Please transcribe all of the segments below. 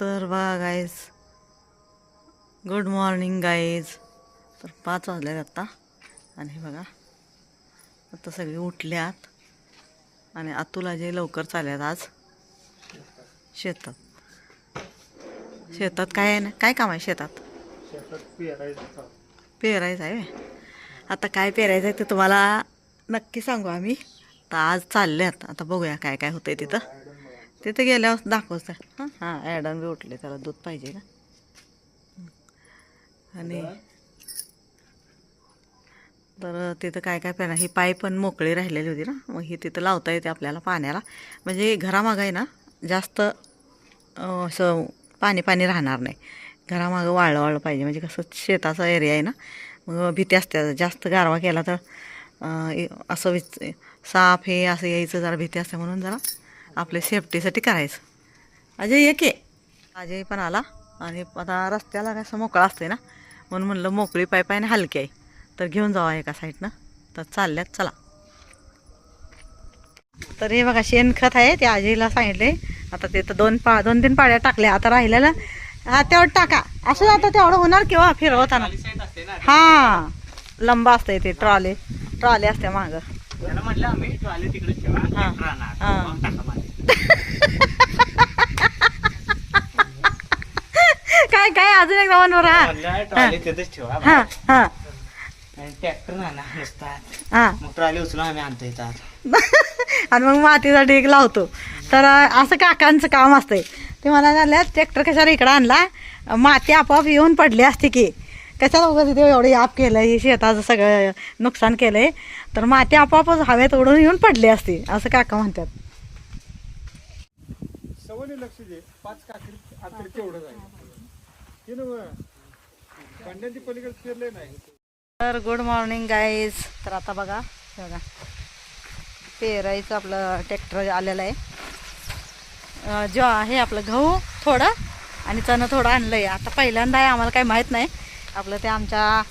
तर बघा guys good morning guys तर पाच वाजले आत्ता आणि हे बघा. आता सगळे उठल्यात. आणि अतुल अजय लवकर चालल्यात आज. शेतात. शेतात काय आहे ना? काय काम आहे शेतात? पेरायचं. आहे. आता काय पेरायचं आहे ते तुम्हाला नक्की सांगू आम्ही. तर आज चालल्यात. आता बघूया काय काय होतंय तिथं. तिथे गेल्यावर दाखवच हां? हां ॲडन बी उठले त्याला दूध पाहिजे का? आणि तर तिथं काय काय पेरा ही पाय पण मोकळी राहिलेली होती ना मग ही तिथं लावता येते आपल्याला पाण्याला. म्हणजे घरामागं आहे ना जास्त असं पाणी पाणी राहणार नाही. घरामागं वाळलं वाळलं पाहिजे. म्हणजे कसं शेताचा एरिया आहे ना मग भीती असते. जास्त गारवा केला तर असं विच साप हे असं यायचं जरा भीती असते म्हणून जरा आपल्या सेफ्टीसाठी करायचं. अजय ये की. अजय पण आला. आणि आता रस्त्याला कसं मोकळा असते ना? म्हणून म्हणलं मोकळी आहे आणि हलकी आहे. तर घेऊन जावा एका साईडनं तर चालल्यात चला. तर हे बघा शेणखत आहे. ते आजीला सांगितले आता ते तर दोन पा दोन तीन पाड्या टाकल्या. आता राहिलेलं हा तेवढं टाका. असं आता तेवढं होणार किंवा फिरवताना? हा. लंबा असतंय ते ट्रॉले. ट्रॉले असते मागं. हा. हा. मग टाका मागे. काय काय अजून एकदा वन हा. हा. हा आणि ट्रॅक्टर आणा हा. मग ट्रॉली उचलून आम्ही आणतो इथं आता. आणि मग मातीचा ढीग लावतो. तर असं काकांचं काम असतंय. ते मला झाल्या ट्रॅक्टर कशाला इकडं आणला? माती आपोआप येऊन पडली असते की. कशाला उगाच तिथे एवढं याप केलं हे शेताचं सगळं नुकसान केलंय. तर माती आपोआपच हवेत उडून येऊन पडली असती असं काका म्हणतात. सवनी लक्ष दे पाच काकडी तेवढं आहे हे नव पांड्यांची पलीकडे फिरले नाही तर गुड मॉर्निंग गाईज तर आता बघा बघा. पेरायचं आपलं ट्रॅक्टर आलेलं आहे. जो आहे आपलं गहू थोडं आणि चणं थोडं आणलं आहे आता पहिल्यांदा आहे आम्हाला काही माहीत नाही. आपलं ते आमच्या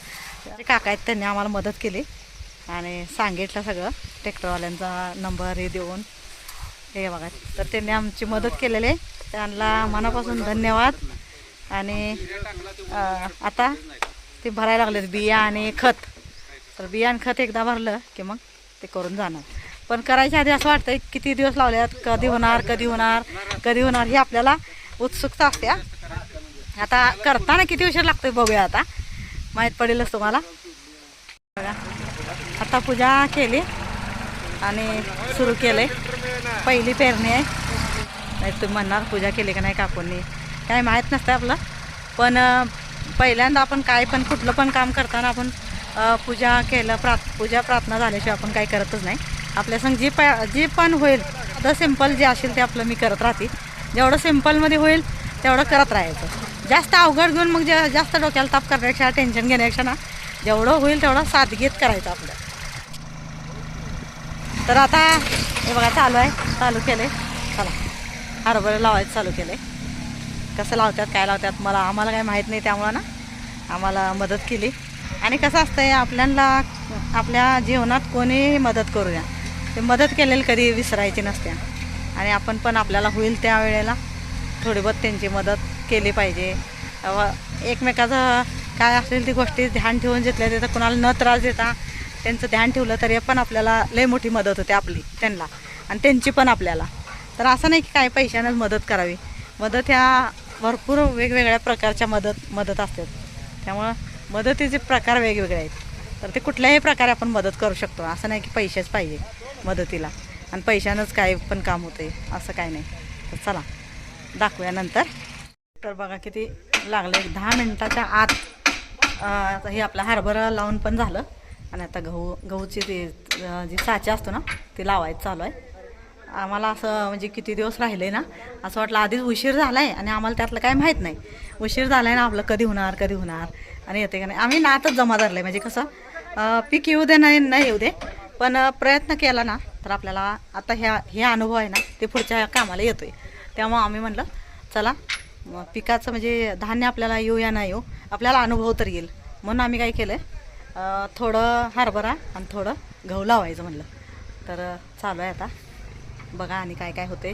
काका आहेत त्यांनी आम्हाला मदत केली आणि सांगितलं सगळं. ट्रॅक्टरवाल्यांचा नंबर हे देऊन. हे बघा. तर त्यांनी आमची मदत केलेली आहे. त्यांना मनापासून धन्यवाद. आणि आता ते भरायला लागलेत बिया आणि खत. तर बिया आणि खत एकदा भरलं की मग ते करून जाणार. पण करायच्या आधी असं वाटतं किती दिवस लावल्यात कधी होणार कधी होणार कधी होणार ही आपल्याला उत्सुकता असते आता करताना किती उशीर लागतोय बघूया आता. माहीत पडेलच तुम्हाला. बघा आता पूजा केली आणि सुरू केलंय. पहिली पेरणी आहे. नाही तुम्ही म्हणणार पूजा केली का नाही काकूंनी? काय माहीत नसतं आपलं. पण पहिल्यांदा आपण काय पण कुठलं पण काम करताना आपण पूजा केलं प्रा पूजा प्रार्थना झाल्याशिवाय आपण काही करतच नाही. आपल्या संग जी प जी पण होईल आता सिंपल जे असेल ते आपलं मी करत राहते. जेवढं सिम्पलमध्ये होईल तेवढं करत राहायचं. जास्त अवघड घेऊन मग जे जास्त डोक्याला ताप करण्यापेक्षा टेन्शन घेण्यापेक्षा ना जेवढं होईल तेवढं सादगीत करायचं आपलं. तर आता हे बघा चालू आहे. चालू केलं आहे चला. हरभरे लावायचं चालू केलं आहे कसं लावतात काय लावतात मला आम्हाला काय माहीत नाही त्यामुळं ना आम्हाला मदत केली. आणि कसं असतंय आपल्याला आपल्या जीवनात कोणीही मदत करूया. ते मदत केलेली कधी विसरायची नसते आणि आपण पण आपल्याला होईल त्या वेळेला थोडी बहुत त्यांची मदत केली पाहिजे. व एकमेकाचं काय असेल ती गोष्टी ध्यान ठेवून घेतल्या तिथं कुणाला न त्रास देता त्यांचं ध्यान ठेवलं तरी पण आपल्याला लय मोठी मदत होते आपली त्यांना. आणि त्यांची पण आपल्याला. तर असं नाही की काय पैशानंच मदत करावी. मदत ह्या भरपूर वेगवेगळ्या प्रकारच्या मदत मदत असतात. त्यामुळं मदतीचे प्रकार वेगवेगळे आहेत. तर ते कुठल्याही प्रकारे आपण मदत करू शकतो. असं नाही की पैसेच पाहिजे मदतीला. आणि पैशानंच काय पण काम होते असं काय नाही. तर चला दाखवूया नंतर. तर बघा किती लागलं. एक दहा मिनटाच्या आत आता हे आपला हरभरा लावून पण झालं. आणि आता गहू गहूची ती जी साचा असतो ना ती लावायचं चालू आहे. आम्हाला असं म्हणजे किती दिवस राहिले ना असं वाटलं आधीच उशीर झाला आहे आणि आम्हाला त्यातलं काय माहीत नाही. उशीर झाला आहे ना आपलं कधी होणार कधी होणार? आणि येते का नाही? आम्ही नातच जमा धरलं आहे म्हणजे कसं पीक येऊ दे नाही नाही येऊ दे पण प्रयत्न केला ना तर आपल्याला आता ह्या हे अनुभव आहे ना ते पुढच्या कामाला येतोय. त्यामुळं आम्ही म्हणलं चला मग पिकाचं म्हणजे धान्य आपल्याला येऊ या नाही येऊ आपल्याला अनुभव तर येईल. म्हणून आम्ही काय केलं आहे थोडं हरभरा आणि थोडं गहू लावायचं म्हणलं. तर चालू आहे आता. बघा आणि काय काय होते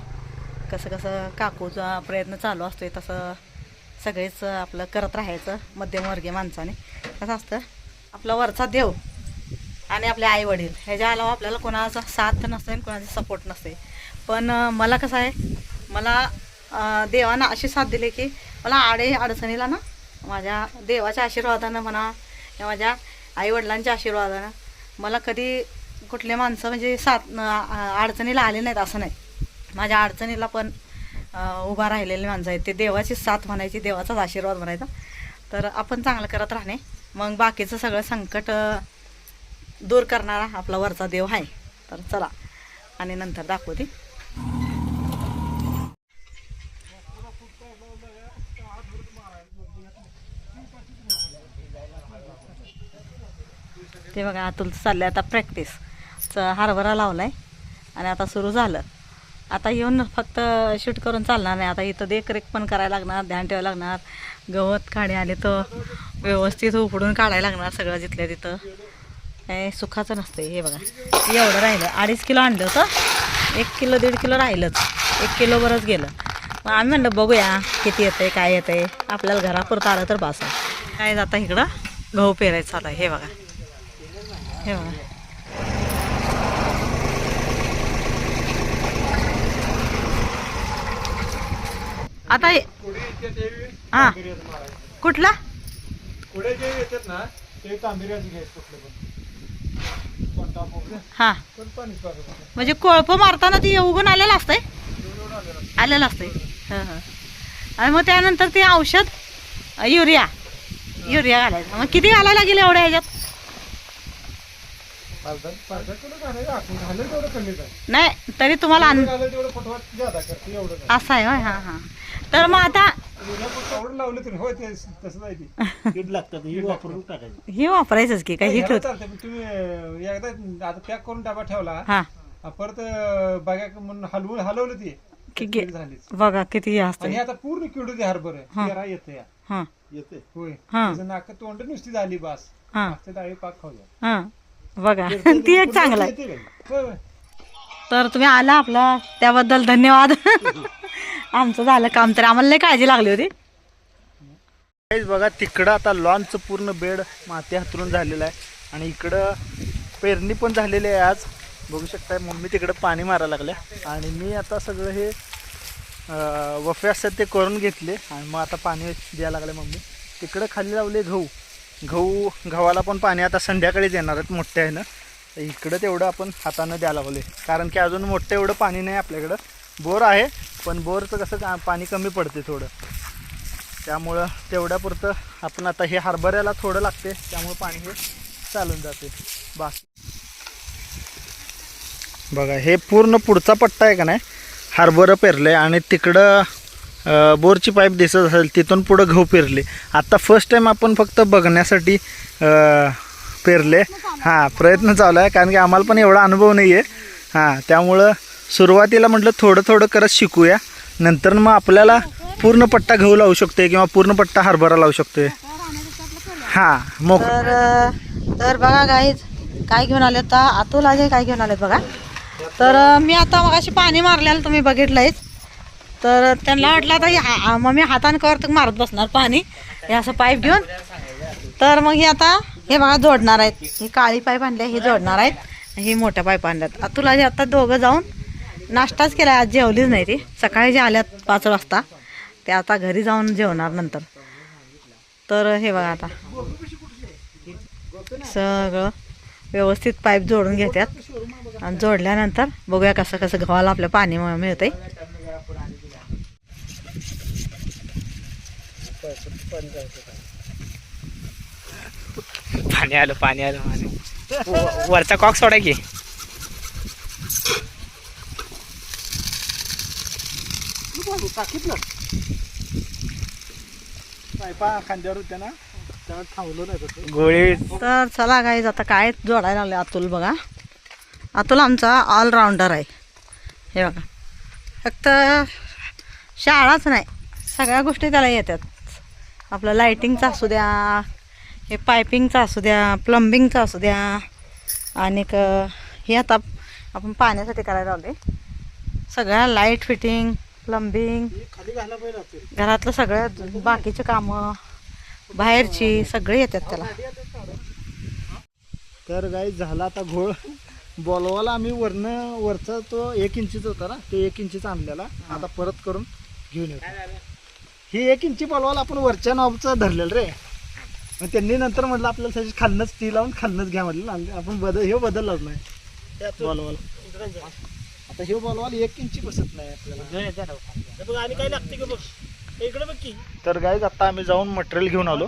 कसं कसं काकूचा प्रयत्न चालू असतोय तसं सगळेच आपलं करत राहायचं मध्यमवर्गीय माणसाने. कसं असतं आपला वरचा देव आणि आपले आई वडील ह्याच्या अलावा आपल्याला कोणाचा साथ नसते आणि कोणाचा सपोर्ट नसते पण मला कसं आहे मला देवानं अशी साथ दिली की मला आडे अडचणीला ना माझ्या देवाच्या आशीर्वादानं म्हणा किंवा माझ्या आईवडिलांच्या आशीर्वादानं मला कधी कुठले माणसं म्हणजे साथ न- अडचणीला आले नाहीत असं नाही. माझ्या अडचणीला पण उभा राहिलेले माणसं आहेत. ते देवाची साथ म्हणायची देवाचाच आशीर्वाद म्हणायचा. तर आपण चांगलं करत राहणे. मग बाकीचं सगळं संकट दूर करणारा आपला वरचा देव आहे. तर चला आणि नंतर दाखवते. ते बघा अतुल चाललंय आता प्रॅक्टिस हरभरा लावला आहे आणि आता सुरू झालं. आता येऊन फक्त शूट करून चालणार नाही. आता इथं देखरेख पण करायला लागणार ध्यान ठेवायला लागणार. गवत काढे आले तर व्यवस्थित उपडून काढायला लागणार सगळं जिथल्या तिथं. काय सुखाचं नसतं हे बघा. एवढं राहिलं. अडीच किलो आणलं होतं. एक किलो दीड किलो राहिलंच. एक किलो बरंच गेलं. मग आम्ही म्हणलं बघूया किती येतंय काय येतंय. आपल्याला घरापुरतं आलं तर बासा. काय जाता इकडं गहू पेरायचं चालू आहे. हे बघा. हे बघा. आता हे- हा. कुठला? पुढे जे येतात ना ते तांबेऱ्याचं घ्यायचं कुठलं पण. कोणता मोगरे हा. पण. म्हणजे कोळप मारताना ती उगून आलेलं असतंय? आलेलं असतं. आलेलं असतंय. हं हं. आणि मग त्यानंतर ते औषध युरिया. युरिया घालायचं. मग किती घालायला लागेल एवढ्या ह्याच्यात पाच-दहा- पाच-दहा किलो घालायचं आपण. घालेल तेवढं कमीच आहे. नाही तरी तुम्हाला. असं आहे होय हां हां. तर मग आता ही वापरून टाकायची. हे वापरायचंच की काही ठेवत तुम्ही एकदा आता पॅक करून डबा ठेवला. हां. परत बघा म्हणून हलवून हलवलं ती. बघा किती हे हे आता पूर्ण किडू ते हरभर. येते या हां. येते होय. हा. नाक तोंड नुसती झाली बास. हां. डाळी पाक खाऊया. हां. बघा ती एक चांगलं आहे. तर तुम्ही आला आपला त्याबद्दल धन्यवाद. आमचं झालं काम तर आम्हाला लई काळजी लागली होती. बघा तिकडं आता लॉनचं पूर्ण बेड माती हातरून झालेलं आहे. आणि इकडं पेरणी पण झालेली आहे आज. बघू शकताय मम्मी तिकडं पाणी मारायला लागल्या. आणि मी आता सगळं हे वफे असतात ते करून घेतले. आणि मग आता पाणी द्यायला लागले मम्मी. तिकडं खाली लावले गहू. गहू गव्हाला पण पाणी आता संध्याकाळीच येणार आहेत मोठ्या ह्यानं. तर इकडं तेवढं आपण हातानं द्यायला लागले कारण की अजून मोठं एवढं पाणी नाही आपल्याकडं. बोर आहे पण बोरचं कसं का- पाणी कमी पडते थोडं. त्यामुळं तेवढ्यापुरतं आपण आता हे हरभऱ्याला थोडं लागते त्यामुळं पाणी हे चालून जाते. बाकी बघा हे पूर्ण पुढचा पट्टा आहे का नाही? हरभरं आहे आणि तिकडं बोरची पाईप दिसत असेल तिथून पुढं गहू पेरले. आत्ता फर्स्ट टाईम आपण फक्त बघण्यासाठी पेरले. हां प्रयत्न चालू आहे कारण की आम्हाला पण एवढा अनुभव नाही आहे हां त्यामुळं सुरुवातीला म्हटलं थोडं थोडं करत शिकूया. नंतर मग आपल्याला पूर्ण पट्टा गहू लावू शकतोय किंवा पूर्ण पट्टा हरभरा लावू शकतोय. हां मग तर तर बघा गाईज काय घेऊन आले तर अतुल लागे काय घेऊन आले बघा. तर मी आता मग अशी पाणी मारलेलं तुम्ही बघितलंयच. तर त्यांना वाटलं आता हे हा- मग मी हाताने कवर तर मारत बसणार पाणी. हे असं पाईप घेऊन. तर मग हे आता हे बघा जोडणार आहेत. ही काळी पाईप आणली हे जोडणार आहेत. ही मोठ्या पाईप आणल्यात. तुला जे आता दोघं जाऊन नाश्ताच केला आज जेवलीच नाही ती. सकाळी जे आल्यात पाच वाजता ते आता घरी जाऊन जेवणार नंतर. तर हे बघा आता. सगळं व्यवस्थित पाईप जोडून घेतात आणि जोडल्यानंतर बघूया कसं कसं गव्हाला आपल्या पाणी म- पाणी आलं पाणी आलं वरचा कॉक सोडा की. गोळी. तर चला गाईज आता काय जोडायला लागले अतुल बघा. अतुल आमचा ऑलराऊंडर आहे. हे बघा. फक्त शाळाच नाही सगळ्या गोष्टी त्याला येतात. आपलं लाईटिंगचं असू द्या हे पायपिंगचं असू द्या प्लंबिंगचं असू द्या आणि हे आता आपण पाण्यासाठी करायला लावले. सगळ्या लाइट फिटिंग प्लंबिंग घरातलं सगळं बाकीचे कामं बाहेरची सगळे येतात त्याला. तर गाई झाला आता घोळ. बॉलवाला आम्ही वरनं वरचा तो एक इंचीचा होता ना ते एक इंचीचा आणलेला. आता परत करून घेऊन येतो ही एक इंची बॉलवाला आपण वरच्या नॉबचं धरलेलं रे. मग त्यांनी नंतर म्हटलं आपल्याला त्याची खालनच ती लावून खालनच घ्या म्हटलं आपण बदल हे बदललाच नाही. बॉलवाला. आता हे बॉलवाला एक इंची बसत नाही आपल्याला. आणि काय लागते का बघ. इकडे बघ की. तर गाईज आता आम्ही जाऊन मटेरियल घेऊन आलो.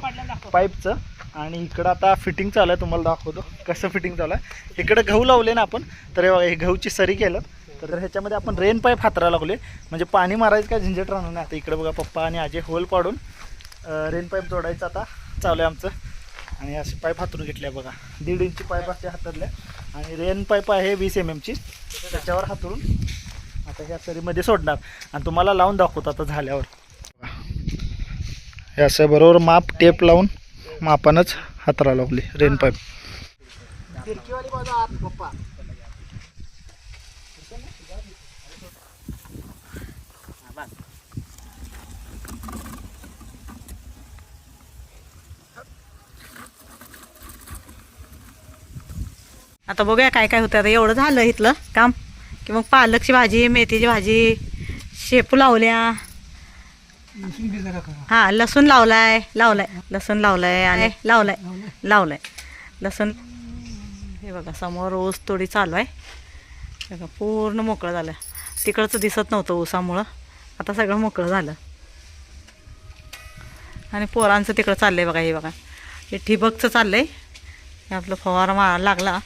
पाईपचं. आणि इकडं आता फिटिंग चालू आहे. तुम्हाला दाखवतो कसं फिटिंग चालू आहे. इकडं गहू लावले ना आपण. तर हे बघा हे गहूची सरी केलं तर ह्याच्यामध्ये आपण रेन पाईप हातरायला लागले म्हणजे पाणी मारायचं काय झंझट राहणार नाही. आता इकडे बघा पप्पा आणि आजे होल पाडून रेन पाईप जोडायचं आता. चालू आहे आमचं. आणि असे पाईप हातरून घेतले बघा. दीड इंची पाईप असे हातरल्या आणि रेन पाईप आहे वीस एम एमची त्याच्यावर हातरून आता ह्या सरीमध्ये सोडणार. आणि तुम्हाला लावून दाखवतो आता झाल्यावर. हे असं बरोबर माप टेप लावून मापानच हातरा लावली रेन पाईप. आता बघूया काय काय होतं आता एवढं झालं इथलं काम की मग पालकची भाजी मेथीची भाजी शेपू लावल्या. हा लसूण लावलाय लावलाय लसूण लावलाय आणि लावलाय लावलाय लसूण हे बघा समोर ऊस तोडी चालू आहे. सगळं पूर्ण मोकळं झालं. तिकडचं दिसत नव्हतं ऊसामुळं. आता सगळं मोकळं झालं. आणि पोरांचं तिकडं चाललं आहे बघा हे बघा. हे ठिबकचं चाललंय. हे आपलं फवारा मारायला लागला.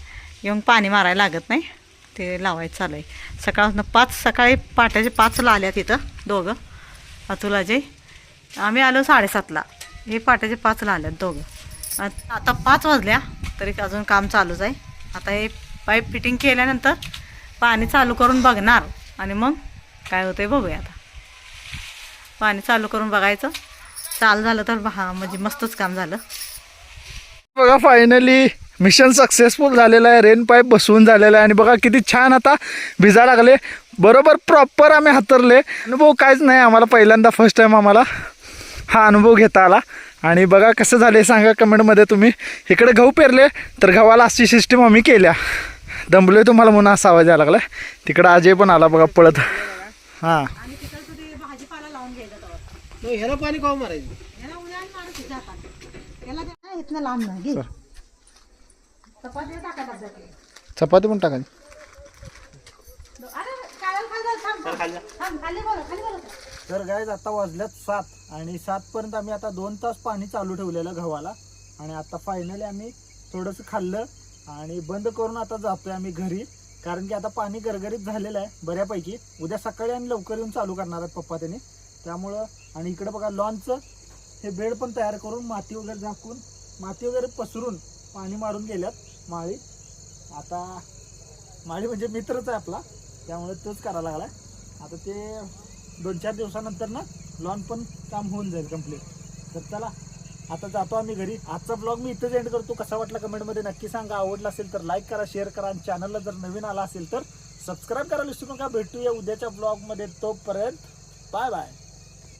येऊन पाणी मारायला लागत नाही. ते लावायचं चालू आहे सकाळपासून पाच सकाळी पाट्याचे पाचला आल्या तिथं दोघं अतुल आम्ही आलो साडेसातला. हे पाट्याचे पाचला आल्यात दोघं. आता पाच वाजल्या तरी अजून काम चालूच आहे. आता हे पाईप फिटिंग केल्यानंतर पाणी चालू करून बघणार. आणि मग काय होतं आहे बघूया आता. पाणी चालू करून बघायचं. चालू झालं तर हा म्हणजे मस्तच काम झालं. बघा फायनली मिशन सक्सेसफुल झालेलं आहे. रेन पाईप बसवून झालेलं आहे. आणि बघा किती छान आता भिजा लागले. बरोबर प्रॉपर आम्ही हातरले. अनुभव काहीच नाही आम्हाला पहिल्यांदा फर्स्ट टाईम आम्हाला हा अनुभव घेता आला. आणि बघा कसं झाले सांगा कमेंटमध्ये तुम्ही. इकडे गहू पेरले तर गव्हाला अशी सिस्टीम आम्ही केल्या. दमलोय तुम्हाला म्हणून असा आवाज यायला लागला तिकडं अजय पण आला बघा पळत. हां. भाजीपाला लावून घ्यायचा ह्याला पाणी काव मारायचं? इथनं लांब नाही घे चपाती पण टाकायची. बोला. तर गायज आता वाजल्यात सात आणि सातपर्यंत आम्ही आता दोन तास पाणी चालू ठेवलेलं गव्हाला. आणि आता फायनली आम्ही थोडंसं खाल्लं. आणि बंद करून आता जातोय आम्ही घरी. कारण की आता पाणी गरगरीत झालेलं आहे बऱ्यापैकी. उद्या सकाळी आणि लवकर येऊन चालू करणार आहेत पप्पा त्यांनी. त्यामुळं आणि इकडे बघा लॉनचं हे बेड पण तयार करून माती वगैरे झाकून माती वगैरे पसरून पाणी मारून गेल्यात माळी. आता माळी म्हणजे मित्रच आहे आपला. त्यामुळे तोच करायला लागलाय. आता ते दोन चार दिवसानंतर ना लॉन पण काम होऊन जाईल कंप्लीट तर चला आता जातो आम्ही घरी. आजचा ब्लॉग मी इथेच एंड करतो. कसा वाटला कमेंटमध्ये नक्की सांगा. आवडला असेल तर लाईक करा शेअर करा आणि चॅनलला जर नवीन आला असेल तर सबस्क्राईब करायला विसरू नका. भेटूया उद्याच्या ब्लॉगमध्ये तोपर्यंत बाय बाय